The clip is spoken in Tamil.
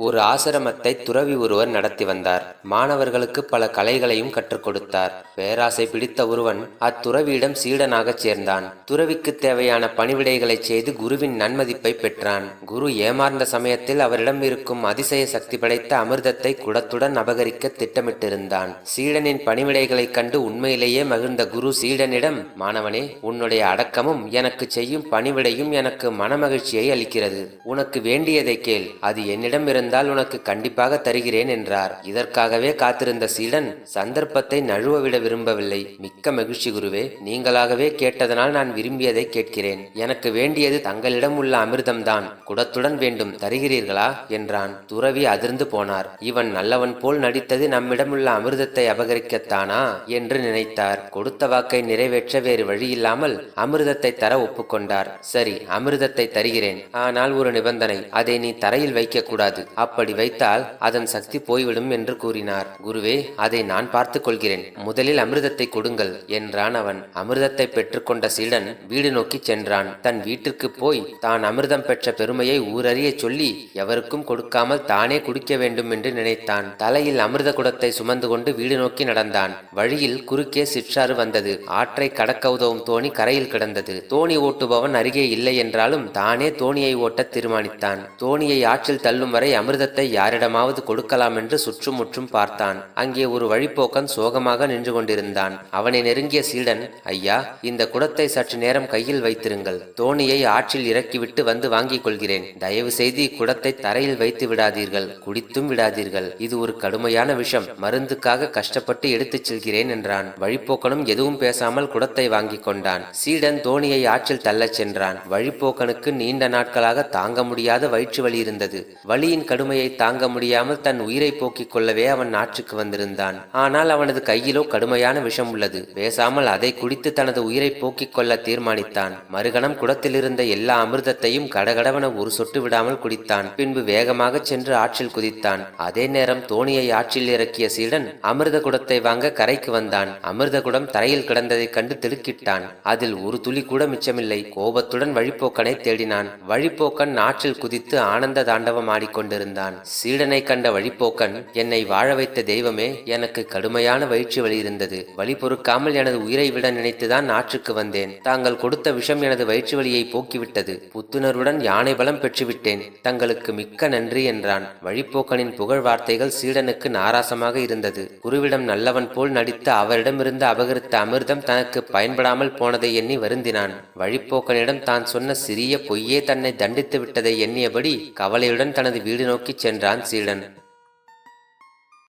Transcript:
ஒரு ஆசிரமத்தை துறவி ஒருவர் நடத்தி வந்தார். மாணவர்களுக்கு பல கலைகளையும் கற்றுக் கொடுத்தார். பேராசை பிடித்த ஒருவன் அத்துறவியிடம் சீடனாகச் சேர்ந்தான். துறவிக்கு தேவையான பணிவிடைகளை செய்து குருவின் நன்மதிப்பை பெற்றான். குரு ஏமாந்த சமயத்தில் அவரிடம் இருக்கும் அதிசய சக்தி படைத்த அமிர்தத்தை குடத்துடன் அபகரிக்க திட்டமிட்டிருந்தான். சீடனின் பணிவிடைகளைக் கண்டு உண்மையிலேயே மகிழ்ந்த குரு சீடனிடம் மாணவனே உன்னுடைய அடக்கமும் எனக்கு செய்யும் பணிவிடையும் எனக்கு மனமகிழ்ச்சியை அளிக்கிறது. உனக்கு வேண்டியதை கேள். அது என்னிடம் இருந்தால் உனக்கு கண்டிப்பாக தருகிறேன் என்றார். இதற்காகவே காத்திருந்த சீடன் சந்தர்ப்பத்தை நழுவ விட விரும்பவில்லை. மிக்க மகிழ்ச்சி குருவே நீங்களாகவே கேட்டதனால் நான் விரும்பியதை கேட்கிறேன். எனக்கு வேண்டியது தங்களிடம் உள்ள அமிர்தம்தான். குடத்துடன் வேண்டும் தருகிறீர்களா? என்றான். துறவி அதிர்ந்து போனார். இவன் நல்லவன் போல் நடித்தது நம்மிடமுள்ள அமிர்தத்தை அபகரிக்கத்தானா? என்று நினைத்தார். கொடுத்த வாக்கை நிறைவேற்ற வேறு வழியில்லாமல் அமிர்தத்தை தர ஒப்புக்கொண்டார். சரி அமிர்தத்தை தருகிறேன். ஆனால் ஒரு நிபந்தனை அதை நீ தரையில் வைக்க கூடாது அப்படி வைத்தால் அதன் சக்தி போய்விடும் என்று கூறினார். குருவே அதை நான் பார்த்துக் கொள்கிறேன் முதலில் அமிர்தத்தை கொடுங்கள் என்றான் அவன். அமிர்தத்தை பெற்றுக்கொண்ட சீடன் வீடு நோக்கி சென்றான். தன் வீட்டிற்கு போய் தான் அமிர்தம் பெற்ற பெருமையை ஊரறிய சொல்லி எவருக்கும் கொடுக்காமல் தானே குடிக்க வேண்டும் என்று நினைத்தான். தலையில் அமிர்த குடத்தை சுமந்து கொண்டு வீடு நோக்கி நடந்தான். வழியில் குறுக்கே சிற்றாறு வந்தது. ஆற்றை கடக்க உதவும் தோணி கரையில் கிடந்தது. தோணி ஓட்டுபவன் அருகே இல்லை என்றாலும் தானே தோணியை ஓட்ட தீர்மானித்தான். தோணியை ஆற்றில் தள்ளும் வரை அமிர்தத்தை யாரிடமாவது கொடுக்கலாம் என்று சுற்றுமுற்றும் பார்த்தான். அங்கே ஒரு வழிப்போக்கன் சோகமாக நின்று கொண்டிருந்தான். அவனை நெருங்கிய சீடன் ஐயா இந்த குடத்தை சற்று நேரம் கையில் வைத்திருங்கள். தோணியை ஆற்றில் இறக்கிவிட்டு வந்து வாங்கிக் கொள்கிறேன். தயவு செய்து இக்குடத்தை தரையில் வைத்து விடாதீர்கள். குடித்தும் விடாதீர்கள். இது ஒரு கடுமையான விஷம். மருந்துக்காக கஷ்டப்பட்டு எடுத்துச் செல்கிறேன் என்றான். வழிப்போக்கனும் எதுவும் பேசாமல் குடத்தை வாங்கிக் கொண்டான். சீடன் தோணியை ஆற்றில் தள்ளச் சென்றான். வழிப்போக்கனுக்கு நீண்ட நாட்களாக தாங்க முடியாத வயிற்று வலி இருந்தது. வலியின் கடுமையை தாங்க முடியாமல் தன் உயிரை போக்கிக் கொள்ளவே அவன் ஆற்றுக்கு வந்திருந்தான். ஆனால் அவனது கையிலோ கடுமையான விஷம் உள்ளது. பேசாமல் அதை குடித்து தனது உயிரை போக்கிக் கொள்ள தீர்மானித்தான். மறுகணம் குடத்திலிருந்த எல்லா அமிர்தத்தையும் கடகடவன ஒரு சொட்டு விடாமல் குடித்தான். பின்பு வேகமாக சென்று ஆற்றில் குதித்தான். அதே நேரம் தோணியை ஆற்றில் இறக்கிய சீடன் அமிர்த குடத்தை வாங்க கரைக்கு வந்தான். அமிர்த குடம் தரையில் கிடந்ததைக் கண்டு திடுக்கிட்டான். அதில் ஒரு துளி கூட மிச்சமில்லை. கோபத்துடன் வழிப்போக்கனை தேடினான். வழிப்போக்கன் ஆற்றில் குதித்து ஆனந்த தாண்டவம் ஆடிக்கொண்டு கொண்டிருந்தான் சீடனை கண்ட வழிப்போக்கன் என்னை வாழ வைத்த தெய்வமே எனக்கு கடுமையான வயிற்று வலி இருந்தது. வழி பொறுக்காமல் எனது உயிரை விட நினைத்துதான் ஆற்றுக்கு வந்தேன். தாங்கள் கொடுத்த விஷம் எனது வயிற்று வலியை போக்கிவிட்டது. புத்துணர்வுடன் யானை பலம் பெற்றுவிட்டேன். தங்களுக்கு மிக்க நன்றி என்றான். வழிப்போக்கனின் புகழ் வார்த்தைகள் சீடனுக்கு நாராசமாக இருந்தது. குருவிடம் நல்லவன் போல் நடித்து அவரிடமிருந்து அபகரித்த அமிர்தம் தனக்கு பயன்படாமல் போனதை எண்ணி வருந்தினான். வழிப்போக்கனிடம் தான் சொன்ன சிறிய பொய்யே தன்னை தண்டித்து விட்டதை எண்ணியபடி கவலையுடன் தனது வீடு நோக்கிச் சென்றான் சீடன்.